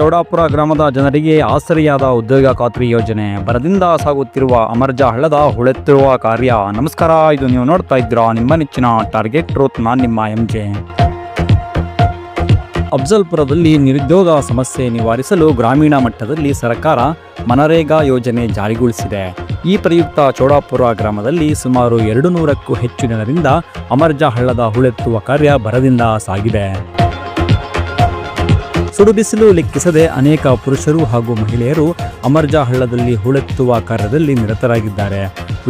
ಚೌಡಾಪುರ ಗ್ರಾಮದ ಜನರಿಗೆ ಆಸರಿಯಾದ ಉದ್ಯೋಗ ಖಾತ್ರಿ ಯೋಜನೆ. ಬರದಿಂದ ಸಾಗುತ್ತಿರುವ ಅಮರ್ಜ ಹಳ್ಳದ ಹುಳೆತ್ತಿರುವ ಕಾರ್ಯ. ನಮಸ್ಕಾರ, ಇದು ನೀವು ನೋಡ್ತಾ ಇದ್ದೀರಾ ನಿಮ್ಮ ನೆಚ್ಚಿನ ಟಾರ್ಗೆಟ್ ರೋತ್ ನಾನು ನಿಮ್ಮ ಎಂ ಜೆ ಅಫ್ಜಲ್ಪುರದಲ್ಲಿ ನಿರುದ್ಯೋಗ ಸಮಸ್ಯೆ ನಿವಾರಿಸಲು ಗ್ರಾಮೀಣ ಮಟ್ಟದಲ್ಲಿ ಸರ್ಕಾರ ಮನರೇಗಾ ಯೋಜನೆ ಜಾರಿಗೊಳಿಸಿದೆ. ಈ ಪ್ರಯುಕ್ತ ಚೌಡಾಪುರ ಗ್ರಾಮದಲ್ಲಿ ಸುಮಾರು ಎರಡು ನೂರಕ್ಕೂ ಹೆಚ್ಚು ಜನರಿಂದ ಅಮರ್ಜ ಹಳ್ಳದ ಹುಳೆತ್ತುವ ಕಾರ್ಯ ಬರದಿಂದ ಸಾಗಿದೆ. ಸುಡುಬಿಸಿಲು ಲೆಕ್ಕಿಸದೆ ಅನೇಕ ಪುರುಷರು ಹಾಗೂ ಮಹಿಳೆಯರು ಅಮರ್ಜ ಹಳ್ಳದಲ್ಲಿ ಹೂಳೆತ್ತುವ ಕಾರ್ಯದಲ್ಲಿ ನಿರತರಾಗಿದ್ದಾರೆ.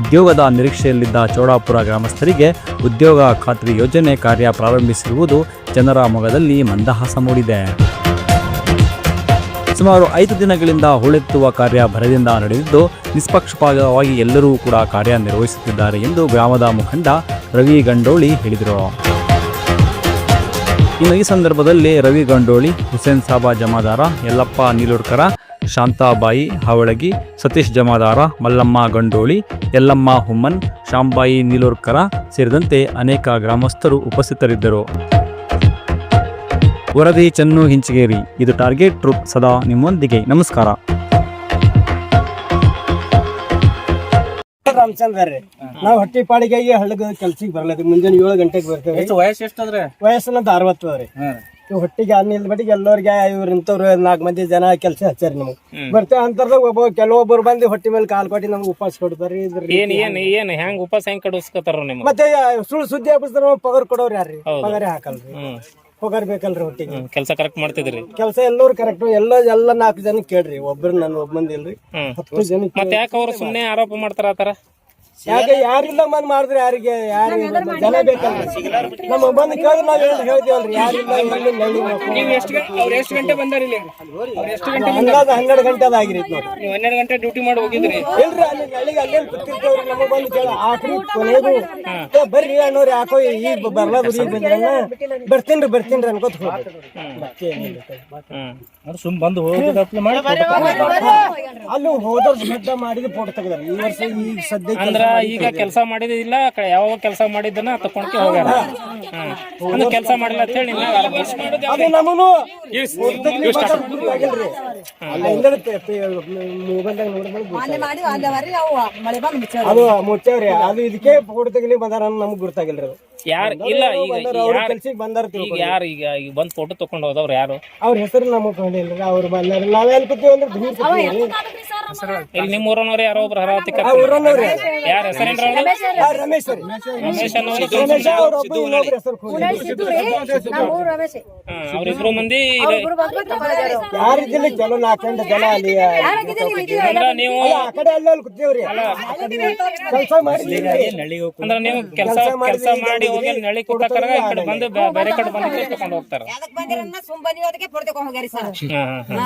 ಉದ್ಯೋಗದ ನಿರೀಕ್ಷೆಯಲ್ಲಿದ್ದ ಚೌಡಾಪುರ ಗ್ರಾಮಸ್ಥರಿಗೆ ಉದ್ಯೋಗ ಖಾತ್ರಿ ಯೋಜನೆ ಕಾರ್ಯ ಪ್ರಾರಂಭಿಸಿರುವುದು ಜನರ ಮೊಗದಲ್ಲಿ ಮಂದಹಾಸ ಮೂಡಿದೆ. ಸುಮಾರು ಐದು ದಿನಗಳಿಂದ ಹೂಳೆತ್ತುವ ಕಾರ್ಯ ಭರದಿಂದ ನಡೆದಿದ್ದು, ನಿಷ್ಪಕ್ಷಪಾತವಾಗಿ ಎಲ್ಲರೂ ಕೂಡ ಕಾರ್ಯನಿರ್ವಹಿಸುತ್ತಿದ್ದಾರೆ ಎಂದು ಗ್ರಾಮದ ಮುಖಂಡ ರವಿ ಗಂಡೋಳಿ ಹೇಳಿದರು. ಇನ್ನು ಈ ಸಂದರ್ಭದಲ್ಲಿ ರವಿ ಗಂಡೋಳಿ, ಹುಸೇನ್ ಸಾಬಾ ಜಮಾದಾರ, ಯಲ್ಲಪ್ಪ ನೀಲೂರ್ಕರ, ಶಾಂತಾಬಾಯಿ ಹಾವಳಗಿ, ಸತೀಶ್ ಜಮಾದಾರ, ಮಲ್ಲಮ್ಮ ಗಂಡೋಳಿ, ಯಲ್ಲಮ್ಮ ಹುಮ್ಮನ್, ಶಾಂಬಾಯಿ ನೀಲೂರ್ಕರ ಸೇರಿದಂತೆ ಅನೇಕ ಗ್ರಾಮಸ್ಥರು ಉಪಸ್ಥಿತರಿದ್ದರು. ವರದಿ ಚನ್ನು ಹಿಂಚಗೇರಿ. ಇದು ಟಾರ್ಗೆಟ್ ಟ್ರೂಪ್ ಸದಾ ನಿಮ್ಮೊಂದಿಗೆ. ನಮಸ್ಕಾರ. ರಾಮಚಂದ್ರ ರೀ. ನಾವ್ ಹೊಟ್ಟಿ ಪಾಡಿಗೆ ಹಳ್ಳಗ ಕೆಲ್ಸಕ್ಕೆ ಬರ್ಲದ್ರಿ ಮುಂಜಾನೆ ಏಳು ಗಂಟೆಗೆ ಬರ್ತೇವೆ ವಯಸ್ಸು ಎಷ್ಟಾದ್ರೆ? ವಯಸ್ಸನ್ನದ ಅರವತ್ತು ರೀ. ಇವ್ ಹೊಟ್ಟಿಗೆ ಅನ್ನ ಇಲ್ಬಿಟ್ಟಿಗೆ ಎಲ್ಲರಿಗೆ ಇವ್ರ ಇಂಥವ್ರು ನಾಲ್ಕು ಮಂದಿ ಜನ ಕೆಲಸ ಹಚ್ಚಾರಿ ನಮಗೆ. ಬರ್ತೇವೆ ಅಂತರ್ದಾಗ ಒಬ್ಬ ಕೆಲವೊಬ್ಬರು ಬಂದು ಹೊಟ್ಟಿ ಮೇಲೆ ಕಾಲ್ ಕೊಟ್ಟು ನಮ್ಗೆ ಉಪವಾಸ ಕೊಡ್ತಾರಿ ಏನ್ ಏನ್ ಏನ್ ಹೆಂಗ್ ಉಪವಾಸ ಹೆಂಗ್ ಕಡಿಸ್ಕೊತಾರ ನಿಮ್ಗೆ? ಮತ್ತೆ ಸುಳ್ಳು ಸುದ್ದಿ ಹಾಕಿಸ್ತಾರ ಪಗಾರ ಕೊಡೋರು ಯಾರ್ರಿ? ಪಗಾರೇ ಹಾಕಲ್ರಿ. ಹ್ಮ್ ಪಗಾರ ಬೇಕಲ್ರಿ ಹೊಟ್ಟಿಗೆ ಕೆಲಸ ಕರೆಕ್ಟ್ ಮಾಡ್ತಿದ್ರಿ. ಕೆಲಸ ಎಲ್ಲರೂ ಕರೆಕ್ಟ್ ಎಲ್ಲ ಎಲ್ಲ ನಾಲ್ಕು ಜನ ಕೇಳ್ರಿ. ಒಬ್ಬರು ನಾನು ಒಬ್ಬ ಮಂದಿ ಇಲ್ರಿ. ಹ್ಮ್. ಹತ್ತು ಜನ ಮತ್ತೆ ಯಾಕೆ ಅವರು ಸುಮ್ಮನೆ ಆರೋಪ ಮಾಡ್ತಾರ ಆತರ ಯಾಕೆ ಯಾರಿಲ್ಲ ಮನ್ ಮಾಡಿದ್ರೆ ಯಾರಿಗೆ? ಯಾರು ಜನ ಬೇಕಲ್ಲ. ನಮ್ಮ ಬಂದು ಕೇಳಿದ್ರೆ ನಾವ್ ಹೇಳಿ ಹೇಳ್ತೀವಲ್ರಿ. ಯಾರಿಲ್ಲ ಎಲ್ಲಿ ನಳ್ಳಿ ಎಷ್ಟು ಅವ್ರ ಎಷ್ಟು ಗಂಟೆ ಬಂದಾರ ಇಲ್ಲಿ? ಅವ್ರ ಎಷ್ಟು ಗಂಟೆ ಅಂದಾಜ ಹನ್ನೆರಡು ಗಂಟೆ ಆಗಿರೈತಿ ನೋಡ್ರಿ ನೀವು ಹನ್ನೆರಡು ಗಂಟೆ ಡ್ಯೂಟಿ ಮಾಡಿ ಹೋಗಿದ್ರಿ. ಇಲ್ರಿ ಅಲ್ಲಿ ನಳ್ಳಿಗೆ ಅಲ್ಲೇ ಕೂತಿರ್ತೇವ್ರಿ ನಮ್ಮ ಬಂದು ಕೇಳ. ಆಕ್ರಿ ಕೊನೆಗೂ. ಏ ಬರ್ರಿ ಅಣ್ಣವ್ರಿ ಯಾಕೋ ಈ ಬರ್ಲಾದ್ರಿ ಈಗ ಬಂದ್ರ ಬರ್ತೀನ್ರಿ ಬರ್ತೀನ್ರಿ ಅನ್ಕೋತ ಹೋಗ್ರಿ ಸುಮ್ ಬಂದು ಹೋಗಿ ಮಾಡಿ ಅಲ್ಲಿ ಹೋದ್ರ ಬೆಟ್ಟ ಮಾಡಿದ ಫೋಟೋ ತೆಗ್ದಾರ. ಈ ವರ್ಷ ಈಗ ಸದ್ಯಕ್ಕೆ ಅಂದ್ರ ಈಗ ಕೆಲಸ ಮಾಡಿದಿಲ್ಲ ಯಾವಾಗ ಕೆಲಸ ಮಾಡಿದ್ದನ್ನ ತಕೊಂಡ್ಕೆ ಹೋಗ್ಯಾರ. ಹ್ಮ್. ಕೆಲಸ ಮಾಡಿಲ್ಲ ಅಂತ ಹೇಳಿ ಅದು ಅದು ಮುಚ್ಚವ್ರಿ ಅದು ಇದಕ್ಕೆ ಫೋಟೋ ತೆಗಿಲಿ ಬಂದಾರ ನಮ್ಗೆ ಗೊತ್ತಾಗಿಲ್ರಿ ಅದು. ಯಾರ್ ಇಲ್ಲ ಈಗ ಬಂದಾರ ಈಗ ಯಾರು ಈಗ ಈಗ ಬಂದ್ ಫೋಟೋ ತಕೊಂಡ್ ಹೋದವ್ರು ಯಾರು? ಅವ್ರ ಹೆಸರು ನಮಗೆ ಕೊಂಡಿಲ್ರಿ ಅವ್ರು ಬಂದಾರ. ನಾವೇನ್ ಕೂತೀವಿ ಅಂದ್ರೆ ಇಲ್ಲಿ ನಿಮ್ಮ ಊರನವ್ರು ಯಾರೋ ಒಬ್ರು ಹರಾವತಿ ಯಾರ ಹೆಸರೇನ್ರ ರಮೇಶ್ ರಮೇಶ್ ಅವ್ರಿಬ್ರು ಮಂದಿ ಇಲ್ಲಿ- ಯಾರಿದ್ದಿಲ್ಲ ಚಲೋ ನಾಲ್ಕಂಡು ಜನ ಅಲ್ಲಿ ನೀವು ಕೆಲಸ ಮಾಡಿ ಅಂದ್ರ ನೀವು ಕೆಲಸ ಕೆಲಸ ಮಾಡಿ ಹೋಗಿ ನಳಿ ಕುಟ್ಟಕರ ಈ ಕಡೆ ಬಂದು ಬೇರೆ ಕಡೆ ಬಂದು ಕೇಳ್ಕೊಂಡು ಹೋಗ್ತಾರ ಅದಕ್ಕೆ ಬಂದಿರನ್ನ ಅದಕ್ಕೆ ಹೋಗ್ಯಾರಿ ಸರ್ ಹಾ, ಹಾ,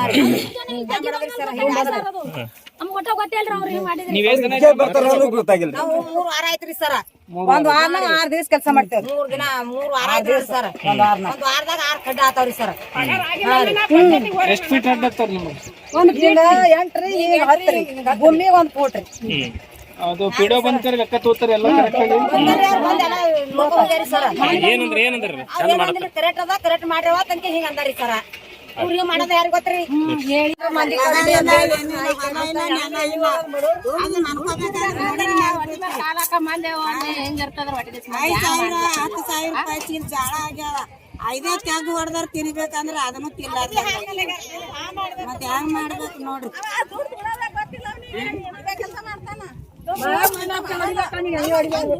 ಮೂರ್ ವಾರ ಆಯ್ತ್ರಿ ಸರ್. ಒಂದ್ ವಾರ ಆರ್ ದಿವಸ ಕೆಲಸ ಮಾಡ್ತೇವ್ರಿ. ಮೂರ್ ದಿನ ಮೂರ್ ವಾರ ಆಯ್ತ್ರಿ ಸರ್. ಒಂದ್ ವಾರ ಒಂದ್ ವಾರದಾಗ ಆರ್ ಕಡ್ಡ ಆತಾವ್ರಿ ಸರ್. ಎಷ್ಟ್ ಫೀಟ್ ಅಡ್ಡ ಆಗ್ತಾರ ನಿಮ್ಗೆ? ಒಂದ್ ಎಂಟ್ರಿ ಈಗ ಭೂಮಿ ಒಂದ್ ಫೂಟ್ ರೀ ಅದು ಪಿಡೋ ಬಂದ್ಕರಿ ಲೆಕ್ಕ ತೋತಾರ ಎಲ್ಲ ಕರೆಕ್ಟ್ ಆಗಿ? ಏನಂದ್ರ ಏನಂದ್ರಿ ಕರೆಕ್ಟ್ ಅದ ಕರೆಕ್ಟ್ ಮಾಡ್ಯಾವ ತನಕ ಹಿಂಗ ಅಂದಾರಿ ಸರ. ಇವ್ರಿಗೆ ಮಾಡೋದ ಯಾರು ಗೊತ್ತ್ರಿ? ಹೇಳಿ. ಮಂದಿ ಕಾಲಕ್ಕ ಮಂದಿ ಹೆಂಗಿರ್ತದ್ರ ಹೊಟ್ಟೆ ಐದ್ ಸಾವಿರ ಹತ್ತು ಸಾವಿರ ರೂಪಾಯಿ ಚೀಲ ಜಾಳ ಆಗ್ಯಾವ. ಐದೇ ತೆಗ್ ಹೊಡೆದಾರ ತಿನ್ಬೇಕಂದ್ರ ಅದನ್ನು ತಿನ್ಲಾರ್ದ ಮತ್ತೆ ಹೆಂಗ್ ಮಾಡ್ಬೇಕು ನೋಡ್ರಿ. ಮಾಡ್ಬೇಕು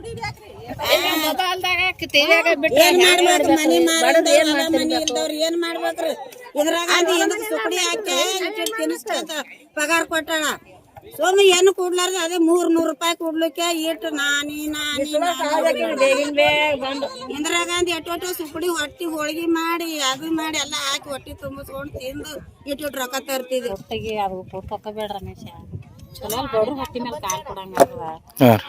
ಏನ್ ಮಾಡ್ಬೇಕ್ರಿ? ಇದ್ರಾಗ ಸುಕಡಿ ಹಾಕಿ ತಿನ್ನಿಸ್ಕೊತ ಪಗಾರ ಕೊಟ್ಟಾಳ. ಸೋಮ ಏನು ಕೂಡ್ಲಾರ್ದ ಅದೇ ಮೂರ್ ನೂರ್ ರೂಪಾಯಿ ಕೊಡ್ಲಿಕ್ಕೆ ಇಟ್ಟು ನಾನಿ ನಾನಿ ಇಂದಿರಾ ಗಾಂಧಿ ಎಟ್ಟು ಸುಪ್ಪಡಿ ಹೊಟ್ಟಿ ಹೋಳಿಗೆ ಮಾಡಿ ಅದು ಮಾಡಿ ಎಲ್ಲ ಹಾಕಿ ಹೊಟ್ಟಿ ತುಂಬಿಸ್ಕೊಂಡು ತಿಂದು ಇಟ್ಟು ರೊಕ್ಕ ತರ್ತಿದ್ವಿ. ಹೊಟ್ಟಿಗೆ ಅದು ಬೇಡ ರಮೇಶ ಚಲೋ ಬಡ್ರು ಹೊಟ್ಟಿ ಮೇಲೆ ಕಾಲ್ ಕೊಡಂಗ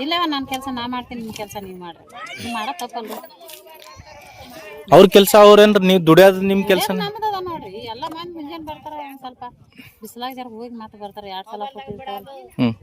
ಇಲ್ಲ ನನ್ನ ಕೆಲಸ ನಾ ಮಾಡ್ತೀನಿ ನಿಮ್ ಕೆಲಸ ನೀವ್ ಮಾಡ್ರಿ ನೀವು ಮಾಡೋ ತಪ್ಪಲ್ರಿ. ಅವ್ರ ಕೆಲಸ ಅವ್ರೇನ್ರ ನೀವ್ ದುಡಿಯೋದ್ ನಿಮ್ ಕೆಲಸ ನಮ್ದದ ನೋಡ್ರಿ ಎಲ್ಲ ಮಂದಿ ಮುಂಜಾನೆ ಬರ್ತಾರ ಸ್ವಲ್ಪ. ಬಿಸಿಲಾಗ ಜರ ಹೋಗಿ ಮತ್ತೆ ಬರ್ತಾರ ಎರಡ್ ಸಲ ಕೊಟ್ಟಿರ್ತಾರ. ಹ್ಮ್.